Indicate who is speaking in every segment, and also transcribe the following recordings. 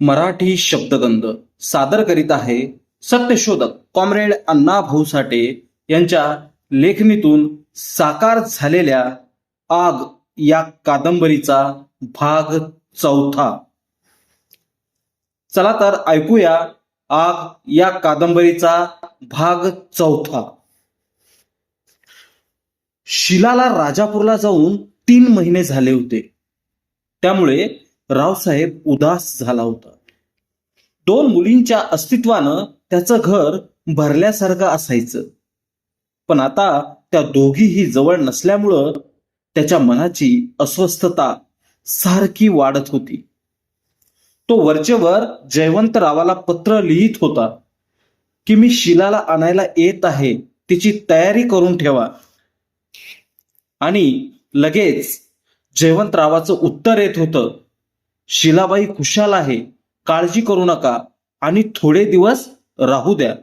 Speaker 1: मराठी शब्दगंध सादर करीत आहे सत्यशोधक कॉम्रेड अण्णा भाऊ साठे यांच्या लेखणीतून साकार झालेल्या आग या कादंबरीचा भाग चौथा. चला तर ऐकूया आग या कादंबरीचा भाग चौथा. शिलाला राजापूरला जाऊन तीन महिने झाले होते. त्यामुळे रावसाहेब उदास झाला होता. दोन मुलींच्या अस्तित्वानं त्याचं घर भरल्यासारखं असायचं. पण आता त्या दोघीही जवळ नसल्यामुळं त्याच्या मनाची अस्वस्थता सारखी वाढत होती. तो वरचेवर जयवंतरावाला पत्र लिहित होता की मी शिलाला आणायला येत आहे तिची तयारी करून ठेवा. आणि लगेच जयवंतरावाचं उत्तर येत होतं शिलाबाई खुशाल आहे काळजी करू नका आणि थोडे दिवस राहू द्या.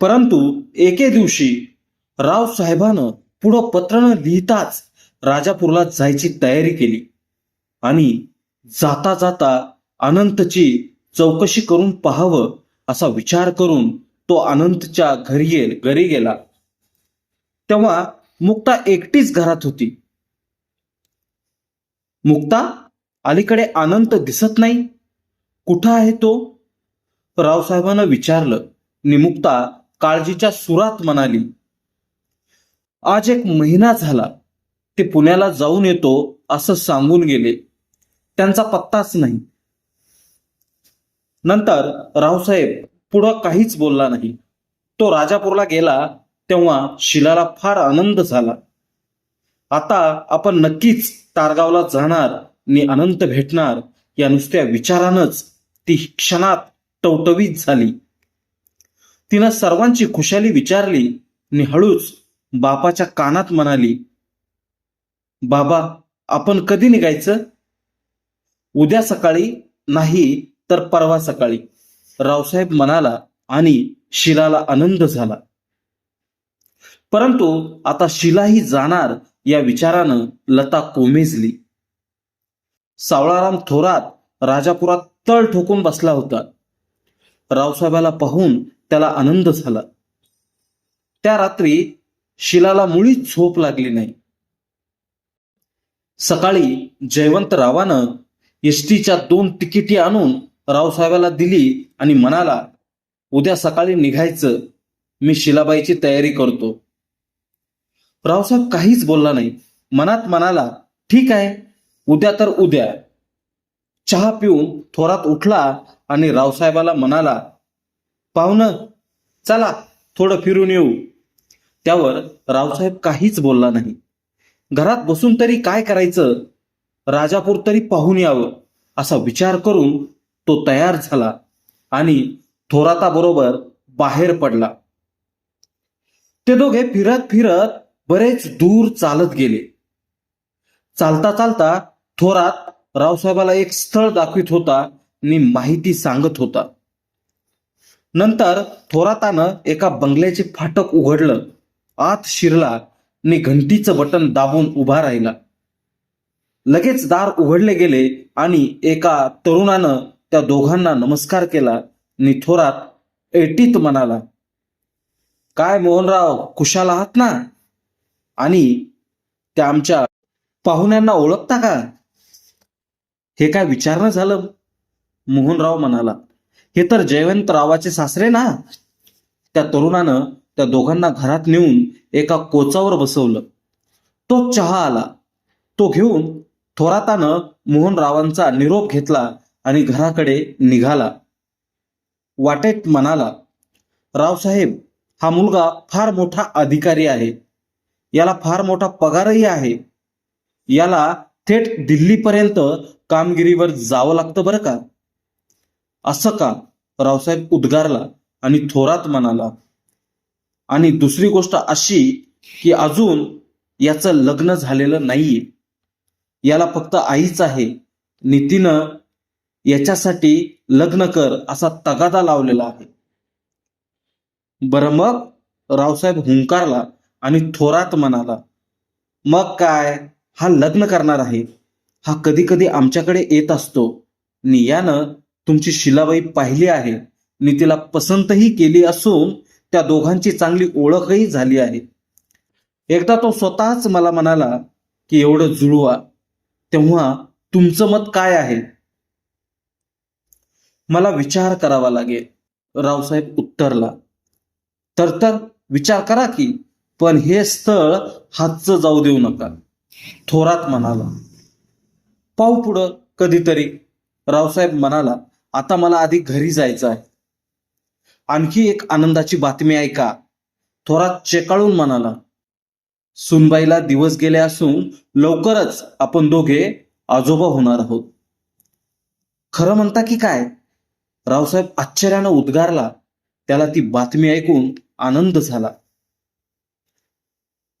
Speaker 1: परंतु एके दिवशी राव साहेबानं पुढं पत्र न लिहिताच राजापूरला जायची तयारी केली आणि जाता जाता अनंतची चौकशी करून पाहावं असा विचार करून तो अनंतच्या घरी गे- घरी गेला. तेव्हा मुक्ता एकटीच घरात होती. मुक्ता अलीकडे अनंत दिसत नाही. कुठं आहे तो? रावसाहेबांना विचारलं. निमुक्ता काळजीच्या सुरात म्हणाली आज एक महिना झाला. ते पुण्याला जाऊन येतो असं सांगून गेले. त्यांचा पत्ताच नाही. नंतर रावसाहेब पुढं काहीच बोलला नाही. तो राजापूरला गेला तेव्हा शिलाला फार आनंद झाला. आता आपण नक्कीच तारगावला जाणार आणि अनंत भेटणार या नुसत्या विचारानंच ती क्षणात टवटवीत झाली. तिनं सर्वांची खुशाली विचारली आणि हळूच बापाच्या कानात म्हणाली बाबा आपण कधी निघायचं? उद्या सकाळी नाही तर परवा सकाळी. रावसाहेब म्हणाला आणि शिलाला आनंद झाला. परंतु आता शिलाही जाणार या विचारानं लता कोमेजली. सावळाराम थोरात राजापुरात तळ ठोकून बसला होता. रावसाहेबाला पाहून त्याला आनंद झाला. त्या रात्री शिलाला मुळीच झोप लागली नाही. सकाळी जयवंतरावानं एसटीच्या दोन तिकिटी आणून रावसाहेबाला दिली आणि म्हणाला उद्या सकाळी निघायचं. मी शिलाबाईची तयारी करतो. रावसाहेब काहीच बोलला नाही. मनात म्हणाला ठीक आहे उद्या तर उद्या. चहा पिऊन थोरात उठला आणि रावसाहेबाला म्हणाला पाहुणं चला थोडं फिरून येऊ. त्यावर रावसाहेब काहीच बोलला नाही. घरात बसून तरी काय करायचं? राजापूर तरी पाहून यावं असा विचार करून तो तयार झाला आणि थोराताबरोबर बाहेर पडला. ते दोघे फिरत फिरत बरेच दूर चालत गेले. चालता चालता थोरात रावसाहेबाला एक स्थळ दाखवित होता आणि माहिती सांगत होता. नंतर थोरातानं एका बंगल्याचे फाटक उघडलं आत शिरला आणि घंटीचं बटन दाबून उभा राहिला. लगेच दार उघडले गेले आणि एका तरुणानं त्या दोघांना नमस्कार केला आणि थोरात एटीत म्हणाला काय मोहनराव कुशाल आहात ना? आणि त्या आमच्या पाहुण्यांना ओळखता का? हे काय विचारणं झालं? मोहनराव म्हणाला हे तर जयवंतरावाचे सासरे ना. त्या तरुणानं त्या दोघांना घरात नेऊन एका कोचावर बसवलं. तो चहा आला. तो घेऊन थोरातानं मोहनरावांचा निरोप घेतला आणि घराकडे निघाला. वाटेत म्हणाला रावसाहेब हा मुलगा फार मोठा अधिकारी आहे. याला फार मोठा पगारही आहे. याला थेट दिल्लीपर्यंत कामगिरीवर जावं लागतं बरं का? असं का? रावसाहेब उद्गारला आणि थोरात म्हणाला. आणि दुसरी गोष्ट अशी की अजून याचं लग्न झालेलं नाहीये. याला फक्त आईच आहे. नितीनं याच्यासाठी लग्न कर असा तगादा लावलेला आहे. बरं मग? रावसाहेब हुंकारला. आणि थोरात म्हणाला मग काय? हा लग्न करणार आहे. हा कधी कधी आमच्याकडे येत असतो. आणि यानं तुमची शिलाबाई पाहिली आहे. आणि तिला पसंतही केली असून त्या दोघांची चांगली ओळखही झाली आहे. एकदा तो स्वतःच मला म्हणाला की एवढं जुळवा. तेव्हा तुमचं मत काय आहे? मला विचार करावा लागेल. रावसाहेब उत्तरला तर तर विचार करा की पण हे स्थळ हातचं जाऊ देऊ नका. थोरात म्हणाला पाहू पुढं. कधीतरी. रावसाहेब म्हणाला आता मला आधी घरी जायचं आहे आणखी एक आनंदाची बातमी ऐका. थोरात चेकाळून म्हणाला सुनबाईला दिवस गेले असून लवकरच आपण दोघे आजोबा होणार आहोत. खरं म्हणता की काय? रावसाहेब आश्चर्यानं उद्गारला. त्याला ती बातमी ऐकून आनंद झाला.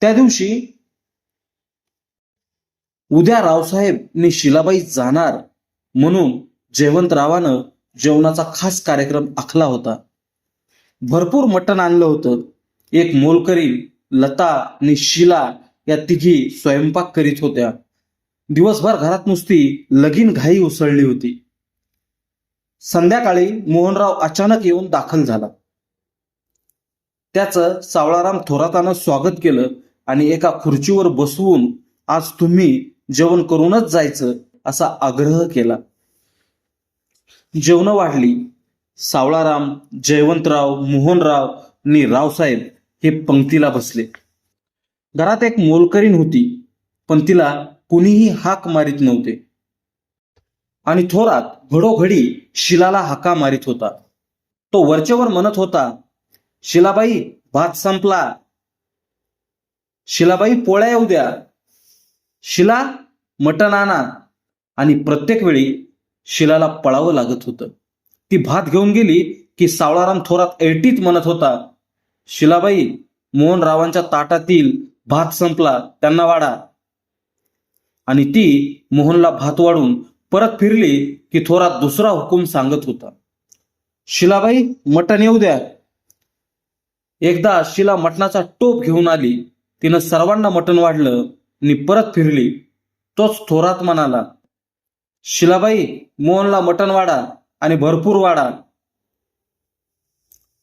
Speaker 1: त्या दिवशी उद्या रावसाहेब आणि शिलाबाई जाणार म्हणून जयवंतरावानं जेवणाचा खास कार्यक्रम आखला होता. भरपूर मटण आणलं होतं. एक मोलकरी लता आणि शिला या तिघी स्वयंपाक करीत होत्या. दिवसभर घरात नुसती लगीन घाई उसळली होती. संध्याकाळी मोहनराव अचानक येऊन दाखल झाला. त्याचं सावळाराम थोरातानं स्वागत केलं. आणि एका खुर्चीवर बसवून आज तुम्ही जेवण करूनच जायचं असा आग्रह केला. जेवण वाढली. सावळाराम जयवंतराव मोहनराव आणि रावसाहेब हे पंक्तीला बसले. घरात एक मोलकरीण होती पण तिला कुणीही हाक मारित नव्हते. आणि थोरात घडोघडी शिलाला हाका मारित होता. तो वरचेवर म्हणत होता शिलाबाई भात संपला. शिलाबाई पोळ्या येऊ द्या. शिला मटण आणा. आणि प्रत्येक वेळी शिलाला पळावं लागत होतं. ती भात घेऊन गेली की सावळाराम थोरात एटीत म्हणत होता शिलाबाई मोहनरावांच्या ताटातील भात संपला त्यांना वाढा. आणि ती मोहनला भात वाढून परत फिरली की थोरात दुसरा हुकूम सांगत होता शिलाबाई मटण येऊ द्या. एकदा शिला मटणाचा टोप घेऊन आली. तिनं सर्वांना मटण वाढलं आणि परत फिरली. तोच थोरात म्हणाला शिलाबाई मोहनला मटण वाढा आणि भरपूर वाढा.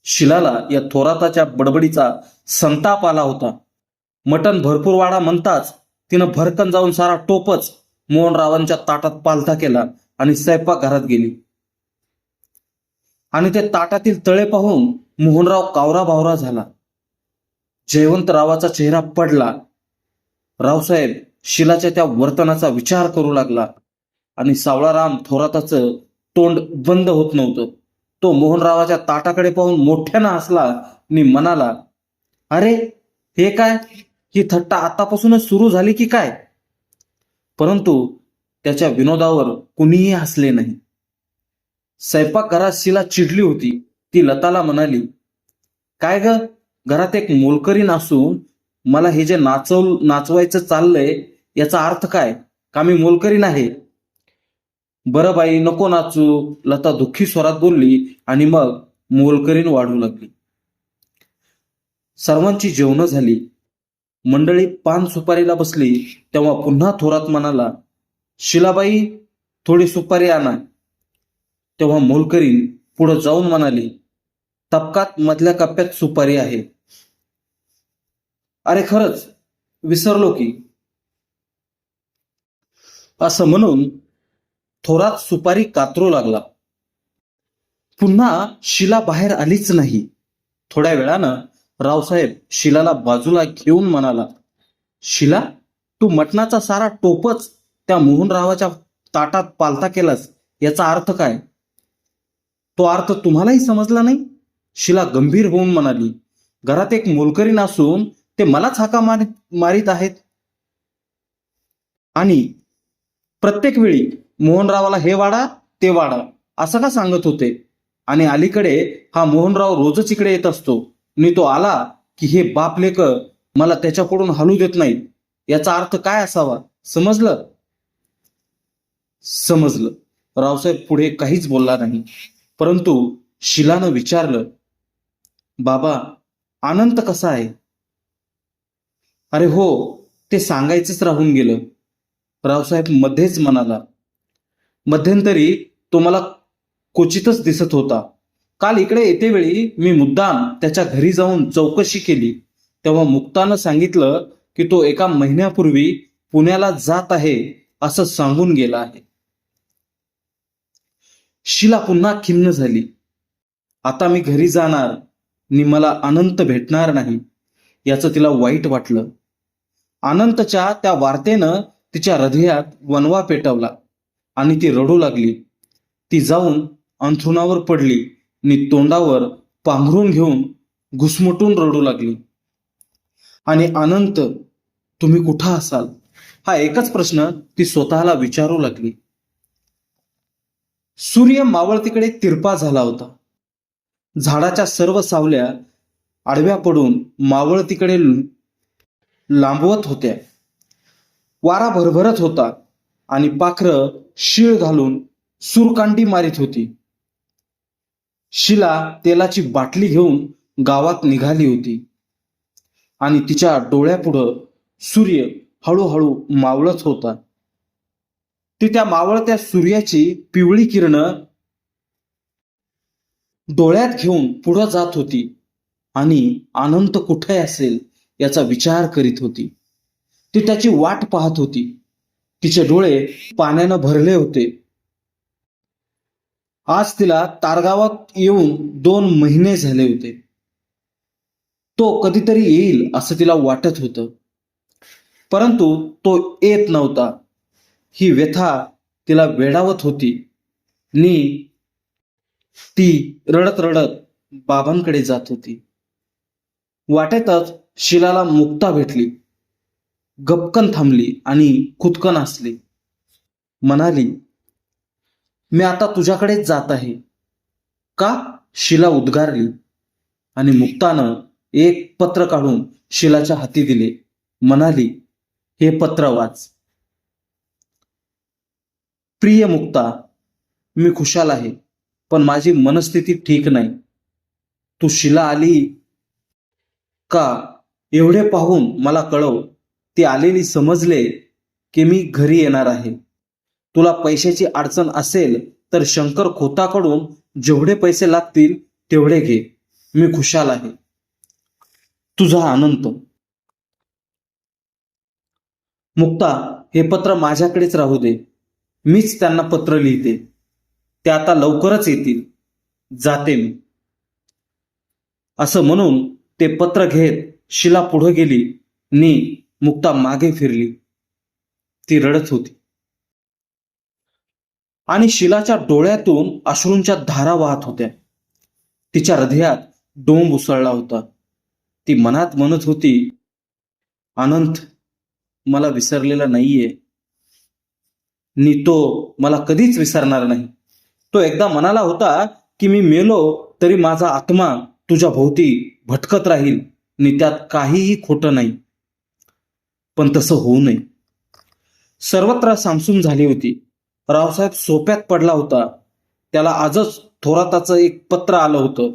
Speaker 1: शिलाला या थोराताच्या बडबडीचा संताप आला होता. मटण भरपूर वाढा म्हणताच तिनं भरकन जाऊन सारा टोपच मोहनरावांच्या ताटात पालथा केला आणि स्वयंपाक घरात गेली. आणि ते ताटातील तळे पाहून मोहनराव कावरा बावरा झाला. जयवंतरावाचा चेहरा पडला. रावसाहेब शिलाच्या त्या वर्तनाचा विचार करू लागला आणि सावळाराम थोराताचं तोंड बंद होत नव्हतं. तो मोहनरावाच्या ताटाकडे पाहून मोठ्यानं हसला आणि म्हणाला अरे हे काय? ही थट्टा आतापासूनच सुरू झाली की काय? परंतु त्याच्या विनोदावर कुणीही हसले नाही. स्वयंपाकघरात शिला चिडली होती. ती लताला म्हणाली काय ग? घरात एक मोलकरीण असून मला हे जे नाचव नाचवायचं चाललंय याचा अर्थ काय? का मी मोलकरीण आहे बरं बाई नको नाचू. लता दुःखी स्वरात बोलली आणि मग मोलकरीण वाढू लागली. सर्वांची जेवणं झाली. मंडळी पान सुपारीला बसली. तेव्हा पुन्हा थोरात म्हणाला शिलाबाई थोडी सुपारी आणा. तेव्हा मोलकरीण पुढे जाऊन म्हणाली तपकात मधल्या कप्प्यात सुपारी आहे. अरे खरंच विसरलो की. असं म्हणून थोरात सुपारी कातरू लागला. पुन्हा शिला बाहेर आलीच नाही. थोड्या वेळानं रावसाहेब शिलाला बाजूला घेऊन म्हणाला शिला तू मटणाचा सारा टोपच त्या मोहनरावाच्या ताटात पालथा केलास याचा अर्थ काय? तो अर्थ तुम्हालाही समजला नाही? शिला गंभीर होऊन म्हणाली घरात एक मोलकरीण असून ते मलाच हाका मारित मारित आहेत. आणि प्रत्येक वेळी मोहनरावाला हे वाडा ते वाडा असं का सांगत होते? आणि अलीकडे हा मोहनराव रोजच इकडे येत असतो. आणि तो आला की हे बाप लेक मला त्याच्याकडून हलू देत नाही याचा अर्थ काय असावा? समजलं? समजलं. रावसाहेब पुढे काहीच बोलला नाही. परंतु शिलानं विचारलं बाबा आनंद कसा आहे? अरे हो ते सांगायचंच राहून गेलं. रावसाहेब मध्येच म्हणाला मध्यंतरी तो मला क्वचितच दिसत होता. काल इकडे येतेवेळी मी मुद्दाम त्याच्या घरी जाऊन चौकशी केली. तेव्हा मुक्तानं सांगितलं की तो एका महिन्यापूर्वी पुण्याला जात आहे असं सांगून गेला आहे. शिला पुन्हा खिन्न झाली. आता मी घरी जाणार नि मला अनंत भेटणार नाही. याचं तिला वाईट वाटलं. अनंतच्या त्या वार्तेनं तिच्या हृदयात वनवा पेटवला आणि ती रडू लागली. ती जाऊन अंथरुणावर पडली आणि तोंडावर पांघरून घेऊन घुसमटून रडू लागली. आणि अनंत तुम्ही कुठं असाल? हा एकच प्रश्न ती स्वतःला विचारू लागली. सूर्य मावळतीकडे तिरपा झाला होता. झाडाच्या सर्व सावल्या आडव्या पडून मावळतीकडे लांबवत होत्या. वारा भरभरत होता आणि पाखरं शिळ घालून सुरकांडी मारित होती. शिला तेलाची बाटली घेऊन गावात निघाली होती आणि तिच्या डोळ्यापुढं सूर्य हळूहळू मावळत होता. ती त्या मावळत्या सूर्याची पिवळी किरणं डोळ्यात घेऊन पुढं जात होती आणि अनंत कुठे असेल याचा विचार करीत होती. ती त्याची वाट पाहत होती. तिचे डोळे पाण्यानं भरले होते. आज तिला तारगावात येऊन दोन महिने झाले होते. तो कधीतरी येईल असं तिला वाटत होतं. परंतु तो येत नव्हता. ही व्यथा तिला वेडावत होती. नी ती रडत रडत बाबांकडे जात होती. वाटेतच शिलाला मुक्ता भेटली. गपकन थांबली आणि खुदकन हसली. म्हणाली मी आता तुझ्याकडेच जात आहे. का शिला उद्गारली? आणि मुक्तानं एक पत्र काढून शिलाच्या हाती दिले. म्हणाली हे पत्र वाच. प्रिय मुक्ता मी खुशाल आहे पण माझी मनस्थिती ठीक नाही. तू शिला आली का एवढे पाहून मला कळव ती आलेली समजले की मी घरी येणार आहे. तुला पैशाची अडचण असेल तर शंकर खोताकडून जेवढे पैसे लागतील तेवढे घे. मी खुशाल आहे. तुझा आनंद. मुक्ता हे पत्र माझ्याकडेच राहू दे. मीच त्यांना पत्र लिहिते. ते आता लवकरच येतील. जाते मी. असं म्हणून ते पत्र घेत शिला पुढे गेली नी मुक्ता मागे फिरली. ती रडत होती. आणि शिलाच्या डोळ्यातून अश्रूंच्या धारा वाहत होत्या. तिच्या हृदयात डोंब उसळला होता. ती मनात म्हणत होती अनंत मला विसरलेला नाहीये. नी तो मला कधीच विसरणार नाही. तो एकदा म्हणाला होता की मी मेलो तरी माझा आत्मा तुझ्या भोवती भटकत राहील. आणि त्यात काहीही खोटं नाही. पण तसं होऊ नये. सर्वत्र सामसूम झाली होती. रावसाहेब सोप्यात पडला होता. त्याला आजच थोराताचं एक पत्र आलं होतं.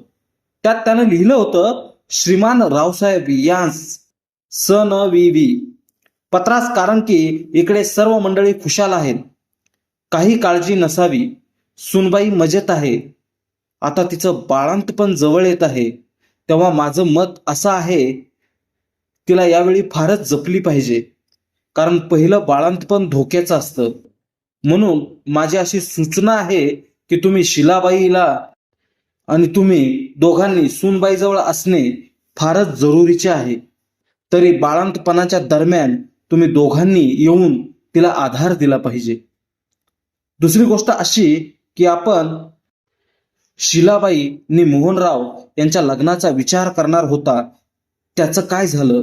Speaker 1: त्यात त्यानं लिहिलं होतं श्रीमान रावसाहेब यांस स न वी वी. पत्रास कारण की इकडे सर्व मंडळी खुशाल आहेत. काही काळजी नसावी. सुनबाई मजेत आहे. आता तिचं बाळांत पण जवळ येत आहे. तेव्हा माझं मत असं आहे तिला यावेळी फारच जपली पाहिजे. कारण पहिलं बाळांतपण धोक्याचं असतं. म्हणून माझी अशी सूचना आहे की तुम्ही शिलाबाईला आणि तुम्ही दोघांनी सूनबाईजवळ असणे फारच जरुरीचे आहे. तरी बाळांतपणाच्या दरम्यान तुम्ही दोघांनी येऊन तिला आधार दिला पाहिजे. दुसरी गोष्ट अशी की आपण शिलाबाई नि मोहनराव यांच्या लग्नाचा विचार करणार होता. त्याचं काय झालं?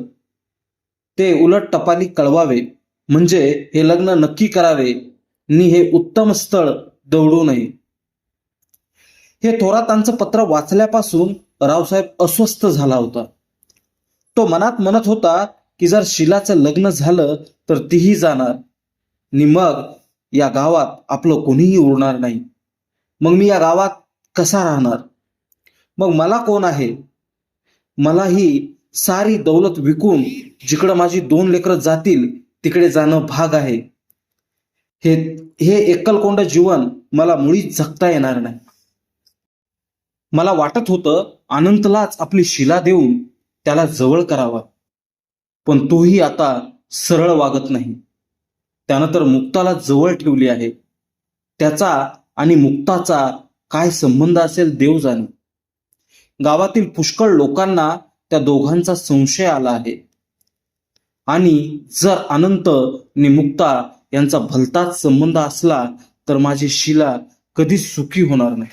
Speaker 1: ते उलट टपाली कळवावे. म्हणजे हे लग्न नक्की करावे. नि हे उत्तम स्थळ दौडू नये. हे थोरातांचं पत्र वाचल्यापासून रावसाहेब अस्वस्थ झाला होता. तो मनात म्हणत होता की जर शिलाचं लग्न झालं तर तीही जाणार. नि मग या गावात आपलं कोणीही उरणार नाही. मग मी या गावात कसा राहणार? मग मला कोण आहे? मला ही सारी दौलत विकून जिकडं माझी दोन लेकरं जातील तिकडे जाणं भाग आहे. हे हे एकलकोंड जीवन मला मुळीच जगता येणार नाही. मला वाटत होतं अनंतलाच आपली शिला देऊन त्याला जवळ करावा. पण तोही आता सरळ वागत नाही. त्यानं तर मुक्ताला जवळ ठेवली आहे. त्याचा आणि मुक्ताचा काय संबंध असेल देव जाणे. गावातील पुष्कळ लोकांना त्या दोघांचा संशय आला आहे. आणि जर अनंत आणि मुक्ता यांचा भलताच संबंध असला तर माझी शिला कधीच सुखी होणार नाही.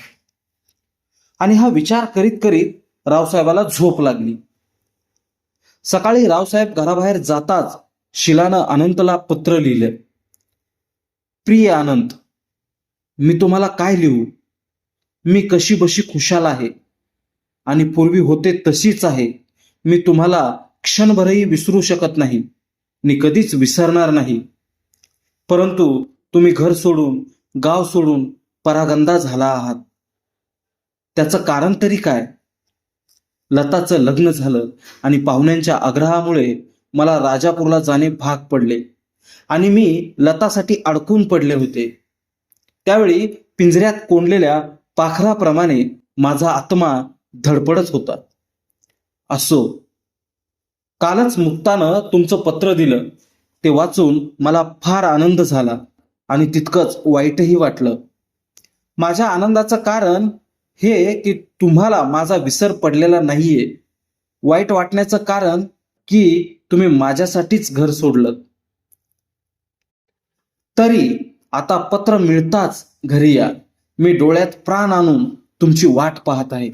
Speaker 1: आणि हा विचार करीत करीत रावसाहेबाला झोप लागली. सकाळी रावसाहेब घराबाहेर जाताच शिलानं अनंतला पत्र लिहिलं. प्रिय अनंत मी तुम्हाला काय लिहू? मी कशी बशी खुशाल आहे. आणि पूर्वी होते तशीच आहे. मी तुम्हाला क्षणभरही विसरू शकत नाही. मी कधीच विसरणार नाही. परंतु तुम्ही घर सोडून गाव सोडून परागंदा झाला आहात. त्याचं कारण तरी काय? लताचं लग्न झालं आणि पाहुण्यांच्या आग्रहामुळे मला राजापूरला जाणे भाग पडले. आणि मी लतासाठी अडकून पडले होते. त्यावेळी पिंजऱ्यात कोंडलेल्या पाखराप्रमाणे माझा आत्मा धडपडत होता. असो कालच मुक्तानं तुमचं पत्र दिलं ते वाचून मला फार आनंद झाला आणि तितकंच वाईटही वाटलं. माझ्या आनंदाचं कारण हे की तुम्हाला माझा विसर पडलेला नाहीये. वाईट वाटण्याचं कारण की तुम्ही माझ्यासाठीच घर सोडलं. तरी आता पत्र मिळताच घरी या. मी डोळ्यात प्राण आणून तुमची वाट पाहत आहे.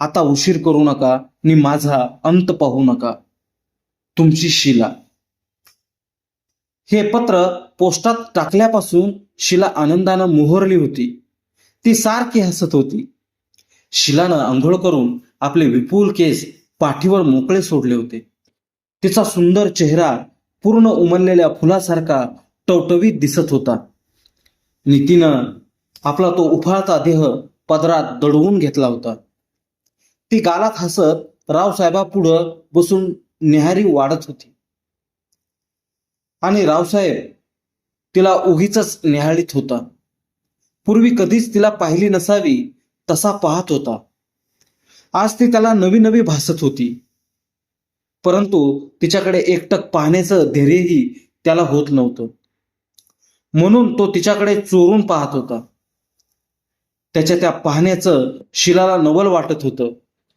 Speaker 1: आता उशीर करू नका नि माझा अंत पाहू नका. तुमची शिला. हे पत्र पोस्टात टाकल्यापासून शिला आनंदानं मोहरली होती. ती सारखी हसत होती. शिलानं आंघोळ करून आपले विपुल केस पाठीवर मोकळे सोडले होते. तिचा सुंदर चेहरा पूर्ण उमललेल्या फुलासारखा टवटवीत दिसत होता. नितीनं आपला तो उफाळता देह पदरात दडवून घेतला होता. ती गालात हसत रावसाहेबापुढं बसून निहारी वाढत होती. आणि रावसाहेब तिला उगीच निहाळीत होता. पूर्वी कधीच तिला पाहिली नसावी तसा पाहत होता. आज ती त्याला नवी नवी भासत होती. परंतु तिच्याकडे एकटक पाहण्याचं धैर्यही त्याला होत नव्हतं. म्हणून तो तिच्याकडे चोरून पाहत होता. त्याच्या त्या पाहण्याचं शिलाला नवल वाटत होतं.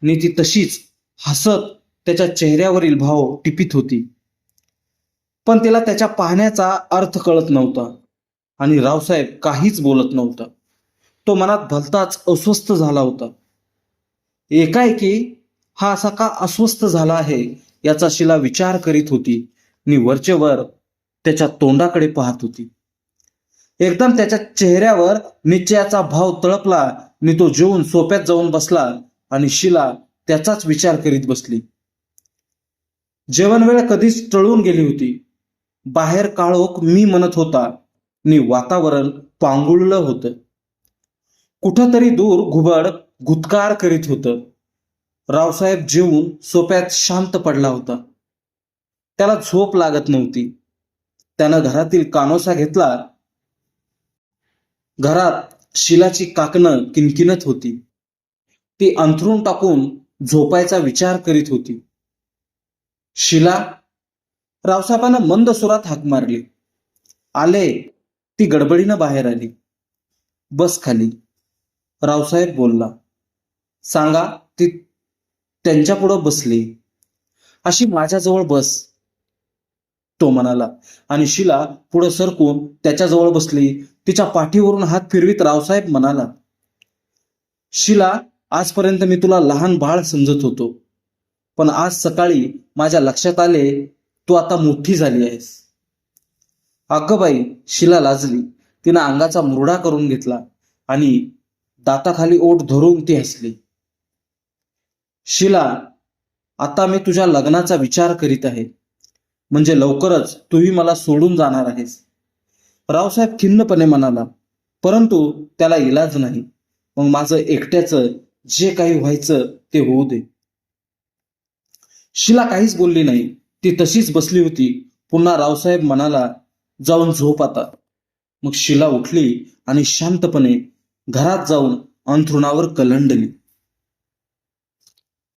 Speaker 1: आणि ती तशीच हसत त्याच्या चेहऱ्यावरील भाव टिपित होती. पण तिला त्याच्या पाहण्याचा अर्थ कळत नव्हता आणि रावसाहेब काहीच बोलत नव्हता. तो मनात भलताच अस्वस्थ झाला होता. एकाएकी हा असा का अस्वस्थ झाला आहे याचा शिला विचार करीत होती. आणि वरचे वर त्याच्या तोंडाकडे पाहत होती. एकदम त्याच्या चेहऱ्यावर निश्चयाचा भाव तळपला. आणि तो जेवून सोप्यात जाऊन बसला आणि शिला त्याचाच विचार करीत बसली. जेवण वेळ कधीच टळून गेली होती. बाहेर काळोख मी म्हणत होता आणि वातावरण पांगुळलं होतं. कुठंतरी दूर घुबड गुतकार करीत होतं. रावसाहेब जेवून सोप्यात शांत पडला होता. त्याला झोप लागत नव्हती. त्यानं घरातील कानोसा घेतला घरात शिलाची काकणं किनकिनत होती. ती अंथरून टाकून झोपायचा विचार करीत होती. शिला रावसाहेबानं मंद सुरात हाक मारली. आले ती गडबडीनं बाहेर आली. बस खाली. रावसाहेब बोलला सांगा ती त्यांच्या पुढं बसली. अशी माझ्याजवळ बस. तो म्हणाला आणि शिला पुढं सरकून त्याच्याजवळ बसली. तिच्या पाठीवरून हात फिरवीत रावसाहेब म्हणाला शिला आजपर्यंत मी तुला लहान बाळ समजत होतो. पण आज सकाळी माझ्या लक्षात आले तू आता मोठी झाली आहेस. अगं बाई शिला लाजली. तिनं अंगाचा मुरडा करून घेतला आणि दाताखाली ओठ धरून ती हसली. शिला आता मी तुझ्या लग्नाचा विचार करीत आहे. म्हणजे लवकरच तूही मला सोडून जाणार आहेस. रावसाहेब खिन्नपणे म्हणाला परंतु त्याला इलाज नाही. मग माझं एकट्याचं जे काही व्हायचं ते होऊ दे. शिला काहीच बोलली नाही. ती तशीच बसली होती. पुन्हा रावसाहेब म्हणाला जाऊन झोप आता. मग शिला उठली आणि शांतपणे घरात जाऊन अंथरुणावर कलंडली.